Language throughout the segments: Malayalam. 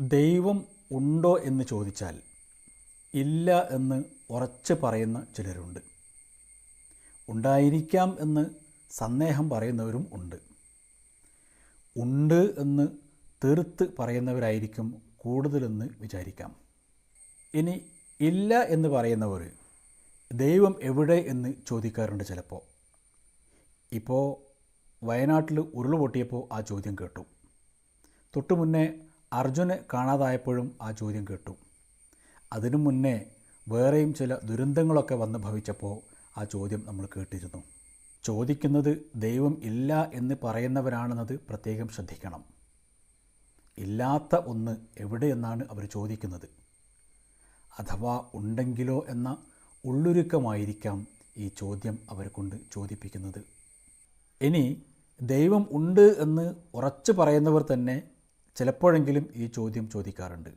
ദൈവം ഉണ്ടോ എന്ന് ചോദിച്ചാൽ ഇല്ല എന്ന് ഉറച്ച് പറയുന്ന ചിലരുണ്ട്. ഉണ്ടായിരിക്കാം എന്ന് സന്ദേഹം പറയുന്നവരും ഉണ്ട്. ഉണ്ട് എന്ന് തീർത്ത് പറയുന്നവരായിരിക്കും കൂടുതലെന്ന് വിചാരിക്കാം. ഇനി ഇല്ല എന്ന് പറയുന്നവർ ദൈവം എവിടെ എന്ന് ചോദിക്കാറുണ്ട് ചിലപ്പോൾ. ഇപ്പോൾ വയനാട്ടിൽ ഉരുൾ പൊട്ടിയപ്പോൾ ആ ചോദ്യം കേട്ടു. തൊട്ടു മുന്നേ അർജുനെ കാണാതായപ്പോഴും ആ ചോദ്യം കേട്ടു. അതിനു മുന്നേ വേറെയും ചില ദുരന്തങ്ങളൊക്കെ വന്ന് ഭവിച്ചപ്പോൾ ആ ചോദ്യം നമ്മൾ കേട്ടിരുന്നു. ചോദിക്കുന്നത് ദൈവം ഇല്ല എന്ന് പറയുന്നവരാണെന്നത് പ്രത്യേകം ശ്രദ്ധിക്കണം. ഇല്ലാത്ത ഒന്ന് എവിടെയെന്നാണ് അവർ ചോദിക്കുന്നത്. അഥവാ ഉണ്ടെങ്കിലോ എന്ന ഉള്ളൊരുക്കമായിരിക്കാം ഈ ചോദ്യം അവരെ കൊണ്ട് ചോദിപ്പിക്കുന്നത്. ഇനി ദൈവം ഉണ്ട് എന്ന് ഉറച്ചു പറയുന്നവർ തന്നെ ചിലപ്പോഴെങ്കിലും ഈ ചോദ്യം ചോദിക്കാറുണ്ട്.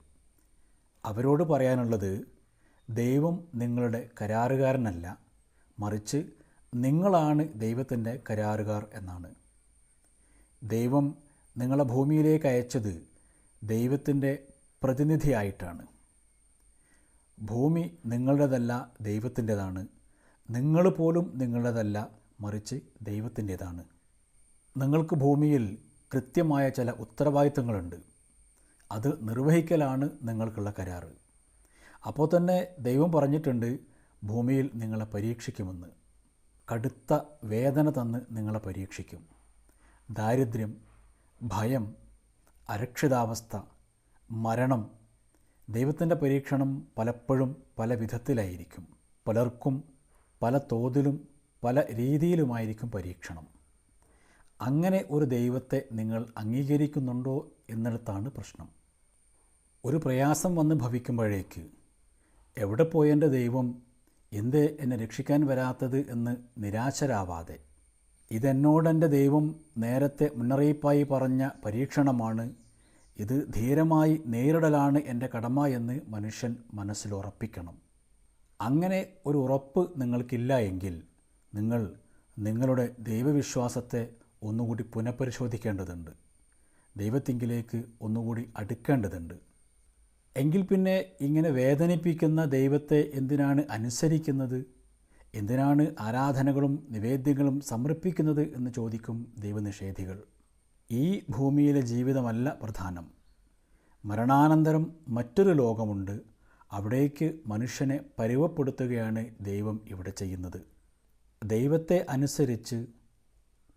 അവരോട് പറയാനുള്ളത് ദൈവം നിങ്ങളുടെ കരാറുകാരനല്ല മറിച്ച് നിങ്ങളാണ് ദൈവത്തിന്റെ കരാറുകാർ എന്നാണ്. ദൈവം നിങ്ങളെ ഭൂമിയിലേക്ക് അയച്ചത് ദൈവത്തിന്റെ പ്രതിനിധിയായിട്ടാണ്. ഭൂമി നിങ്ങളുടേതല്ല ദൈവത്തിന്റെതാണ്. നിങ്ങൾ പോലും നിങ്ങളുടേതല്ല മറിച്ച് ദൈവത്തിന്റേതാണ്. നിങ്ങൾക്ക് ഭൂമിയിൽ കൃത്യമായ ചില ഉത്തരവാദിത്തങ്ങളുണ്ട്. അത് നിർവഹിക്കലാണ് നിങ്ങൾക്കുള്ള കരാറ്. അപ്പോൾ തന്നെ ദൈവം പറഞ്ഞിട്ടുണ്ട് ഭൂമിയിൽ നിങ്ങളെ പരീക്ഷിക്കുമെന്ന്. കടുത്ത വേദന തന്ന് നിങ്ങളെ പരീക്ഷിക്കും. ദാരിദ്ര്യം ഭയം അരക്ഷിതാവസ്ഥ മരണം ദൈവത്തിന്റെ പരീക്ഷണം പലപ്പോഴും പല വിധത്തിലായിരിക്കും. പലർക്കും പല തോതിലും പല രീതിയിലുമായിരിക്കും പരീക്ഷണം. അങ്ങനെ ഒരു ദൈവത്തെ നിങ്ങൾ അംഗീകരിക്കുന്നുണ്ടോ എന്നിടത്താണ് പ്രശ്നം. ഒരു പ്രയാസം വന്ന് ഭവിക്കുമ്പോഴേക്ക് എവിടെ പോയെന്റെ ദൈവം? എന്ത് എന്നെ രക്ഷിക്കാൻ വരാത്തത് എന്ന് നിരാശരാവാതെ. ഇതെന്നോടെന്റെ ദൈവം നേരത്തെ മുന്നറിയിപ്പായി പറഞ്ഞ പരീക്ഷണമാണ്. ഇത് ധീരമായി നേരിടലാണ് എന്റെ കടമ എന്ന് മനുഷ്യൻ മനസ്സിലുറപ്പിക്കണം അങ്ങനെ ഒരു ഉറപ്പ് നിങ്ങൾക്കില്ല എങ്കിൽ നിങ്ങൾ നിങ്ങളുടെ ദൈവവിശ്വാസത്തെ ഒന്നുകൂടി പുനഃപരിശോധിക്കേണ്ടതുണ്ട്. ദൈവത്തിങ്കിലേക്ക് ഒന്നുകൂടി അടുക്കേണ്ടതുണ്ട്. എങ്കിൽ പിന്നെ ഇങ്ങനെ വേദനിപ്പിക്കുന്ന ദൈവത്തെ എന്തിനാണ് അനുസരിക്കുന്നത്? എന്തിനാണ് ആരാധനകളും നിവേദ്യങ്ങളും സമർപ്പിക്കുന്നത് എന്ന് ചോദിക്കും ദൈവനിഷേധികൾ. ഈ ഭൂമിയിലെ ജീവിതമല്ല പ്രധാനം. മരണാനന്തരം മറ്റൊരു ലോകമുണ്ട്. അവിടേക്ക് മനുഷ്യനെ പരുവപ്പെടുത്തുകയാണ് ദൈവം ഇവിടെ ചെയ്യുന്നത്. ദൈവത്തെ അനുസരിച്ച്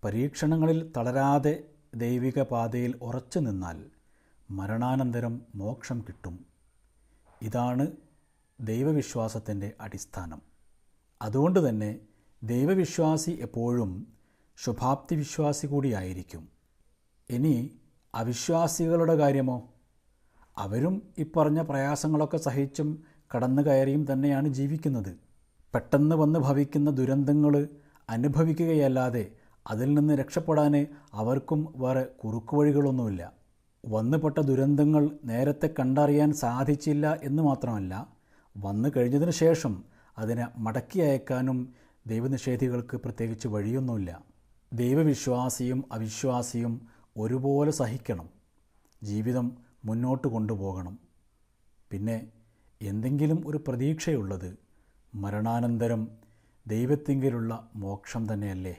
പരീക്ഷണങ്ങളിൽ തളരാതെ ദൈവിക പാതയിൽ ഉറച്ചു നിന്നാൽ മരണാനന്തരം മോക്ഷം കിട്ടും. ഇതാണ് ദൈവവിശ്വാസത്തിന്റെ അടിസ്ഥാനം. അതുകൊണ്ട് തന്നെ ദൈവവിശ്വാസി എപ്പോഴും ശുഭാപ്തി വിശ്വാസി കൂടിയായിരിക്കും. ഇനി അവിശ്വാസികളുടെ കാര്യമോ? അവരും ഇപ്പറഞ്ഞ പ്രയാസങ്ങളൊക്കെ സഹിച്ചും കടന്നു കയറിയും തന്നെയാണ് ജീവിക്കുന്നത്. പെട്ടെന്ന് വന്ന് ഭവിക്കുന്ന ദുരന്തങ്ങൾ അനുഭവിക്കുകയല്ലാതെ അതിൽ നിന്ന് രക്ഷപ്പെടാൻ അവർക്കും വേറെ കുറുക്കുവഴികളൊന്നുമില്ല. വന്നുപെട്ട ദുരന്തങ്ങൾ നേരത്തെ കണ്ടറിയാൻ സാധിച്ചില്ല എന്ന് മാത്രമല്ല വന്നു കഴിഞ്ഞതിന് ശേഷം അതിനെ മടക്കി അയക്കാനും ദൈവനിഷേധികൾക്ക് പ്രത്യേകിച്ച് വഴിയൊന്നുമില്ല. ദൈവവിശ്വാസിയും അവിശ്വാസിയും ഒരുപോലെ സഹിക്കണം. ജീവിതം മുന്നോട്ട് കൊണ്ടുപോകണം. പിന്നെ എന്തെങ്കിലും ഒരു പ്രതീക്ഷയുള്ളത് മരണാനന്തരം ദൈവത്തിങ്കിലുള്ള മോക്ഷം തന്നെയല്ലേ?